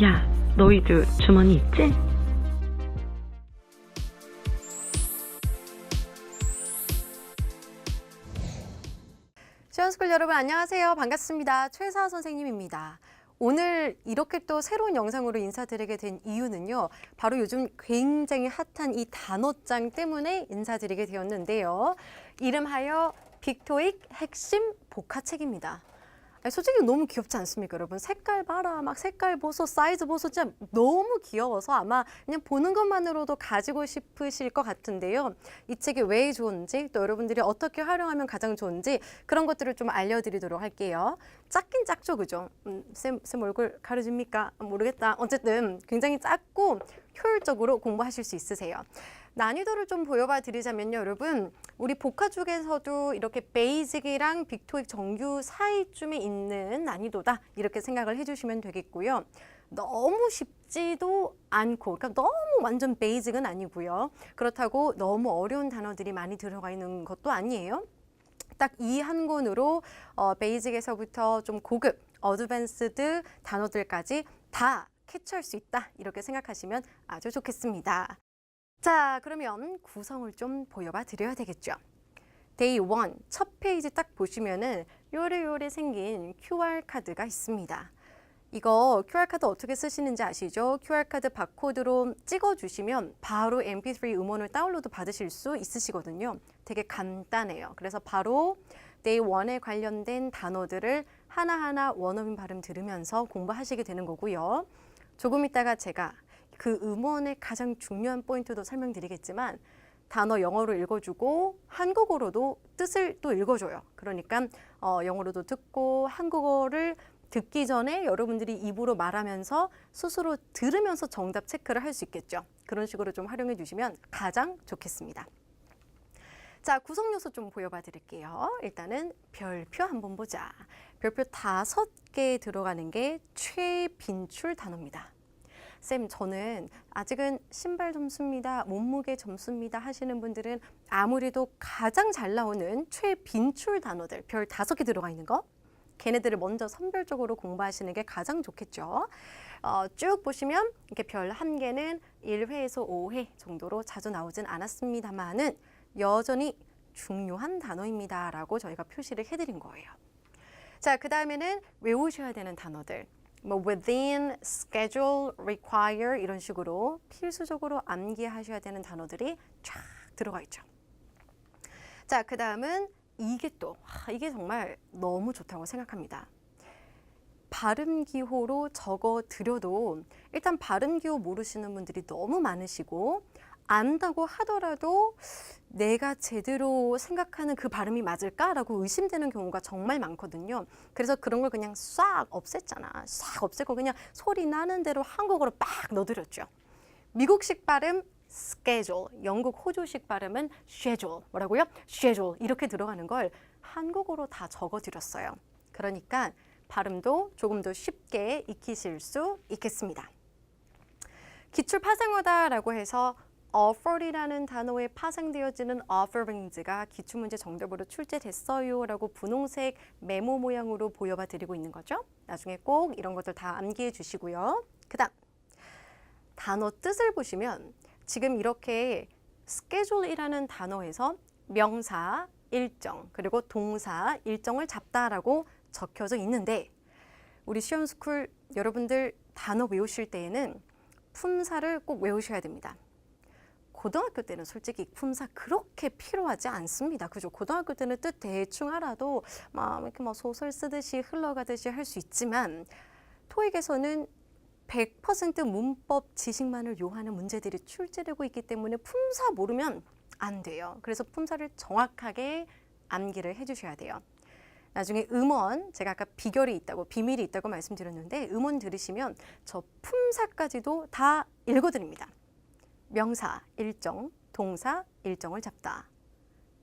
야, 너희도 주머니 있지? 시원스쿨 여러분 안녕하세요. 반갑습니다. 최사 선생님입니다. 오늘 이렇게 또 새로운 영상으로 인사드리게 된 이유는요. 바로 요즘 굉장히 핫한 이 단어장 때문에 인사드리게 되었는데요. 이름하여 빅토익 핵심 복화책입니다. 아니, 솔직히 너무 귀엽지 않습니까, 여러분? 색깔 봐라, 막 색깔 보소, 사이즈 보소, 진짜 너무 귀여워서 아마 그냥 보는 것만으로도 가지고 싶으실 것 같은데요. 이 책이 왜 좋은지, 또 여러분들이 어떻게 활용하면 가장 좋은지 그런 것들을 좀 알려드리도록 할게요. 작긴 작죠, 그죠? 음, 쌤, 쌤 얼굴 가려집니까? 모르겠다. 어쨌든 굉장히 작고 효율적으로 공부하실 수 있으세요. 난이도를 좀 보여봐 드리자면요, 여러분. 우리 복화 중에서도 이렇게 베이직이랑 빅토익 정규 사이쯤에 있는 난이도다. 이렇게 생각을 해주시면 되겠고요. 너무 쉽지도 않고, 그러니까 너무 완전 베이직은 아니고요. 그렇다고 너무 어려운 단어들이 많이 들어가 있는 것도 아니에요. 딱 이 한 권으로 어, 베이직에서부터 좀 고급, 어드밴스드 단어들까지 다 캐치할 수 있다. 이렇게 생각하시면 아주 좋겠습니다. 자, 그러면 구성을 좀 보여봐 드려야 되겠죠. 데이 1, 첫 페이지 딱 보시면은 요래요래 생긴 QR카드가 있습니다. 이거 QR카드 어떻게 쓰시는지 아시죠? QR카드 바코드로 찍어주시면 바로 MP3 음원을 다운로드 받으실 수 있으시거든요. 되게 간단해요. 그래서 바로 데이 1에 관련된 단어들을 하나하나 원어민 발음 들으면서 공부하시게 되는 거고요. 조금 있다가 제가 그 음원의 가장 중요한 포인트도 설명드리겠지만 단어 영어로 읽어주고 한국어로도 뜻을 또 읽어줘요. 그러니까 어, 영어로도 듣고 한국어를 듣기 전에 여러분들이 입으로 말하면서 스스로 들으면서 정답 체크를 할 수 있겠죠. 그런 식으로 좀 활용해 주시면 가장 좋겠습니다. 자, 구성 요소 좀 보여봐 드릴게요. 일단은 별표 한번 보자. 별표 다섯 개 들어가는 게 최빈출 단어입니다. 쌤, 저는 아직은 신발 점수입니다, 몸무게 점수입니다 하시는 분들은 아무래도 가장 잘 나오는 최빈출 단어들, 별 다섯 개 들어가 있는 거, 걔네들을 먼저 선별적으로 공부하시는 게 가장 좋겠죠. 어, 쭉 보시면 이렇게 별 한 개는 1회에서 5회 정도로 자주 나오진 않았습니다만은 여전히 중요한 단어입니다라고 저희가 표시를 해드린 거예요. 자, 그 다음에는 외우셔야 되는 단어들. 뭐 within, schedule, require 이런 식으로 필수적으로 암기하셔야 되는 단어들이 쫙 들어가 있죠. 자, 그 다음은 이게 또 아, 이게 정말 너무 좋다고 생각합니다. 발음 기호로 적어 드려도 일단 발음 기호 모르시는 분들이 너무 많으시고 안다고 하더라도 내가 제대로 생각하는 그 발음이 맞을까라고 의심되는 경우가 정말 많거든요. 그래서 그런 걸 그냥 싹 없앴잖아. 싹 없애고 그냥 소리 나는 대로 한국어로 빡 넣어드렸죠. 미국식 발음 schedule, 영국 호주식 발음은 schedule. 뭐라고요? schedule. 이렇게 들어가는 걸 한국어로 다 적어드렸어요. 그러니까 발음도 조금 더 쉽게 익히실 수 있겠습니다. 기출 파생어다라고 해서 offer이라는 단어에 파생되어지는 offerings가 기출문제 정답으로 출제됐어요라고 분홍색 메모 모양으로 보여봐 드리고 있는 거죠. 나중에 꼭 이런 것들 다 암기해 주시고요. 그다음 단어 뜻을 보시면 지금 이렇게 schedule이라는 단어에서 명사, 일정, 그리고 동사, 일정을 잡다라고 적혀져 있는데 우리 시험스쿨 여러분들 단어 외우실 때에는 품사를 꼭 외우셔야 됩니다. 고등학교 때는 솔직히 품사 그렇게 필요하지 않습니다. 그죠? 고등학교 때는 뜻 대충 알아도 막 이렇게 뭐 소설 쓰듯이 흘러가듯이 할 수 있지만 토익에서는 100% 문법 지식만을 요하는 문제들이 출제되고 있기 때문에 품사 모르면 안 돼요. 그래서 품사를 정확하게 암기를 해주셔야 돼요. 나중에 음원 제가 아까 비결이 있다고 비밀이 있다고 말씀드렸는데 음원 들으시면 저 품사까지도 다 읽어드립니다. 명사 일정, 동사 일정을 잡다.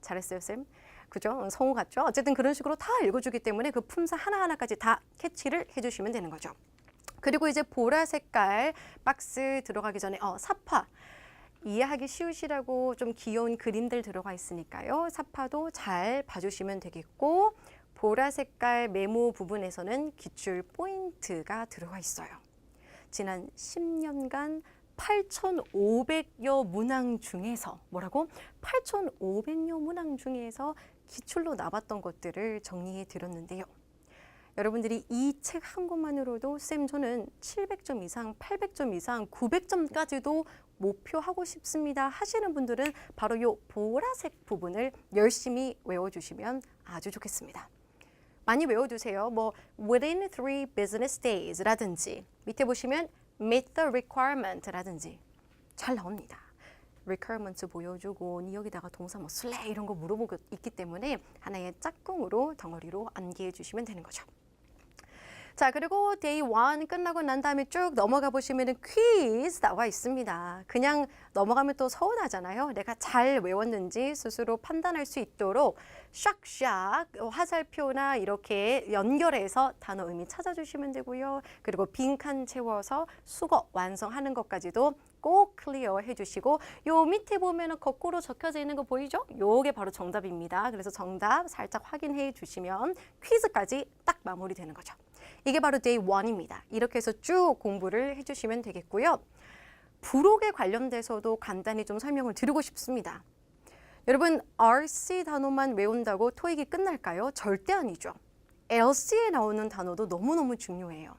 잘했어요, 쌤. 그죠? 성우 같죠? 어쨌든 그런 식으로 다 읽어주기 때문에 그 품사 하나하나까지 다 캐치를 해주시면 되는 거죠. 그리고 이제 보라 색깔 박스 들어가기 전에 어, 사파. 이해하기 쉬우시라고 좀 귀여운 그림들 들어가 있으니까요. 사파도 잘 봐주시면 되겠고 보라 색깔 메모 부분에서는 기출 포인트가 들어가 있어요. 지난 10년간 8,500여 문항 중에서 뭐라고? 8,500여 문항 중에서 기출로 나왔던 것들을 정리해 드렸는데요. 여러분들이 이 책 한 권만으로도 쌤 저는 700점 이상, 800점 이상, 900점까지도 목표하고 싶습니다 하시는 분들은 바로 이 보라색 부분을 열심히 외워주시면 아주 좋겠습니다. 많이 외워두세요. 뭐 within three business days라든지 밑에 보시면 meet the requirement라든지 잘 나옵니다. requirements 보여주고 니 여기다가 동사 뭐 쓸래 이런 거 물어보고 있기 때문에 하나의 짝꿍으로 덩어리로 암기해 주시면 되는 거죠. 자, 그리고 데이 1 끝나고 난 다음에 쭉 넘어가 보시면은 퀴즈 나와 있습니다. 그냥 넘어가면 또 서운하잖아요. 내가 잘 외웠는지 스스로 판단할 수 있도록 샥샥 화살표나 이렇게 연결해서 단어 의미 찾아주시면 되고요. 그리고 빈칸 채워서 수거 완성하는 것까지도 꼭 클리어 해주시고 요 밑에 보면은 거꾸로 적혀져 있는 거 보이죠? 요게 바로 정답입니다. 그래서 정답 살짝 확인해 주시면 퀴즈까지 딱 마무리되는 거죠. 이게 바로 데이 1입니다. 이렇게 해서 쭉 공부를 해주시면 되겠고요. 부록에 관련돼서도 간단히 좀 설명을 드리고 싶습니다. 여러분 RC 단어만 외운다고 토익이 끝날까요? 절대 아니죠. LC에 나오는 단어도 너무너무 중요해요.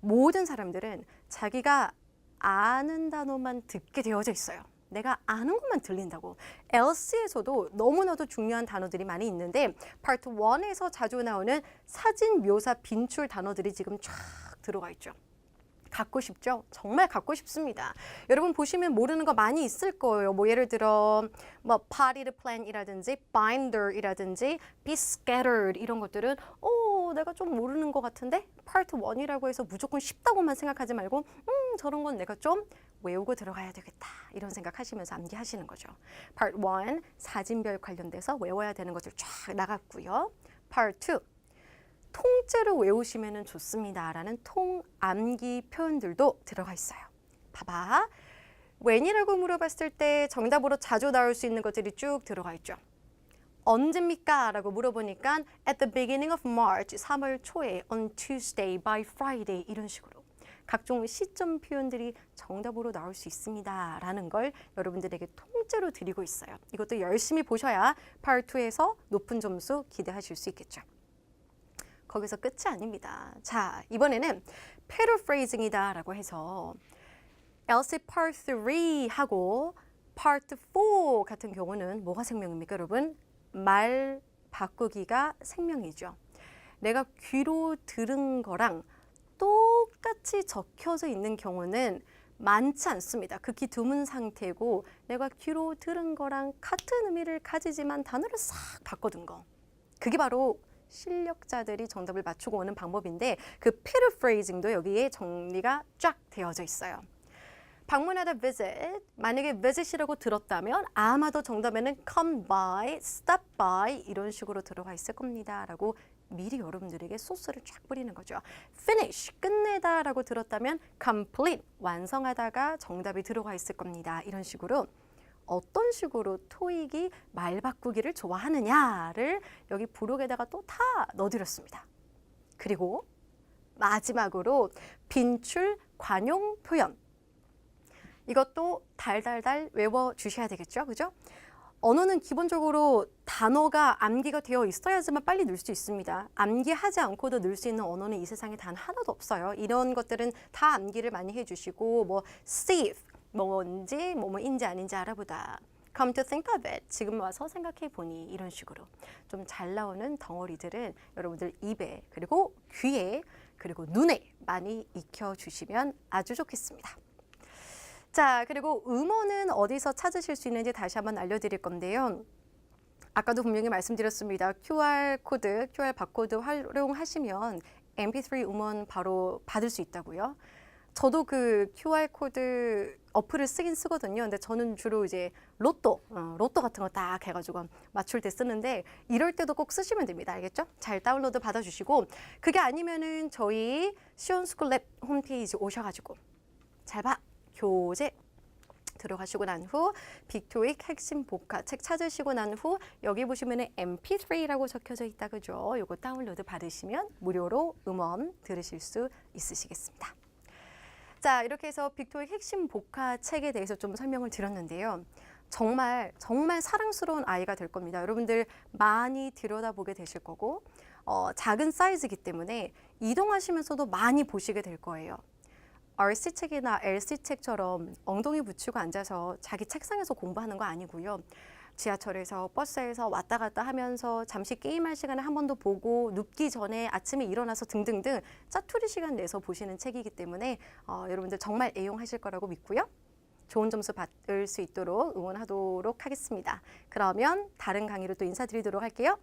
모든 사람들은 자기가 아는 단어만 듣게 되어져 있어요. 내가 아는 것만 들린다고. LC에서도 너무나도 중요한 단어들이 많이 있는데 파트 1에서 자주 나오는 사진 묘사 빈출 단어들이 지금 쫙 들어가 있죠. 갖고 싶죠? 정말 갖고 싶습니다. 여러분 보시면 모르는 거 많이 있을 거예요. 뭐 예를 들어 뭐 party to plan이라든지 binder이라든지 be scattered 이런 것들은 어 내가 좀 모르는 것 같은데 파트 1이라고 해서 무조건 쉽다고만 생각하지 말고 음 저런 건 내가 좀 외우고 들어가야 되겠다 이런 생각하시면서 암기하시는 거죠. 파트 1 사진별 관련돼서 외워야 되는 것들 쫙 나갔고요. 파트 2 통째로 외우시면 좋습니다라는 통암기 표현들도 들어가 있어요. 봐봐. when이라고 물어봤을 때 정답으로 자주 나올 수 있는 것들이 쭉 들어가 있죠. 언제입니까? 라고 물어보니까 at the beginning of March, 3월 초에 on Tuesday, by Friday 이런 식으로 각종 시점 표현들이 정답으로 나올 수 있습니다. 라는 걸 여러분들에게 통째로 드리고 있어요. 이것도 열심히 보셔야 Part 2에서 높은 점수 기대하실 수 있겠죠. 거기서 끝이 아닙니다. 자, 이번에는 paraphrasing이다 라고 해서 else part 3 하고 part 4 같은 경우는 뭐가 생명입니까, 여러분? 말 바꾸기가 생명이죠. 내가 귀로 들은 거랑 똑같이 적혀져 있는 경우는 많지 않습니다. 극히 드문 상태고 내가 귀로 들은 거랑 같은 의미를 가지지만 단어를 싹 바꿔둔 거. 그게 바로 실력자들이 정답을 맞추고 오는 방법인데 그 paraphrasing도 여기에 정리가 쫙 되어져 있어요. 방문하다 visit 만약에 visit이라고 들었다면 아마도 정답에는 come by, stop by 이런 식으로 들어가 있을 겁니다라고 미리 여러분들에게 소스를 쫙 뿌리는 거죠. finish 끝내다라고 들었다면 complete 완성하다가 정답이 들어가 있을 겁니다. 이런 식으로 어떤 식으로 토익이 말 바꾸기를 좋아하느냐를 여기 부록에다가 또 다 넣어드렸습니다. 그리고 마지막으로 빈출 관용 표현. 이것도 달달달 외워 주셔야 되겠죠. 그죠? 언어는 기본적으로 단어가 암기가 되어 있어야지만 빨리 늘 수 있습니다. 암기하지 않고도 늘 수 있는 언어는 이 세상에 단 하나도 없어요. 이런 것들은 다 암기를 많이 해주시고 뭐 safe 뭔지 뭐뭐인지 아닌지 알아보다. Come to think of it. 지금 와서 생각해 보니 이런 식으로 좀 잘 나오는 덩어리들은 여러분들 입에 그리고 귀에 그리고 눈에 많이 익혀 주시면 아주 좋겠습니다. 자, 그리고 음원은 어디서 찾으실 수 있는지 다시 한번 알려드릴 건데요. 아까도 분명히 말씀드렸습니다. QR 코드, QR 바코드 활용하시면 MP3 음원 바로 받을 수 있다고요. 저도 그 QR 코드 어플을 쓰긴 쓰거든요. 근데 저는 주로 이제 로또, 어, 로또 같은 거 딱 해가지고 맞출 때 쓰는데 이럴 때도 꼭 쓰시면 됩니다. 알겠죠? 잘 다운로드 받아주시고 그게 아니면은 저희 시온스쿨랩 홈페이지 오셔가지고 잘 봐. 교재 들어가시고 난 후 빅토익 핵심 복화 책 찾으시고 난 후 여기 보시면은 MP3라고 적혀져 있다 그죠? 요거 다운로드 받으시면 무료로 음원 들으실 수 있으시겠습니다. 자, 이렇게 해서 빅토의 핵심 복화 책에 대해서 좀 설명을 드렸는데요. 정말 정말 사랑스러운 아이가 될 겁니다. 여러분들 많이 들여다보게 되실 거고 어, 작은 사이즈이기 때문에 이동하시면서도 많이 보시게 될 거예요. RC 책이나 LC 책처럼 엉덩이 붙이고 앉아서 자기 책상에서 공부하는 거 아니고요. 지하철에서 버스에서 왔다 갔다 하면서 잠시 게임할 시간에 한번 더 보고 눕기 전에 아침에 일어나서 등등등 짜투리 시간 내서 보시는 책이기 때문에 어, 여러분들 정말 애용하실 거라고 믿고요. 좋은 점수 받을 수 있도록 응원하도록 하겠습니다. 그러면 다른 강의로 또 인사드리도록 할게요.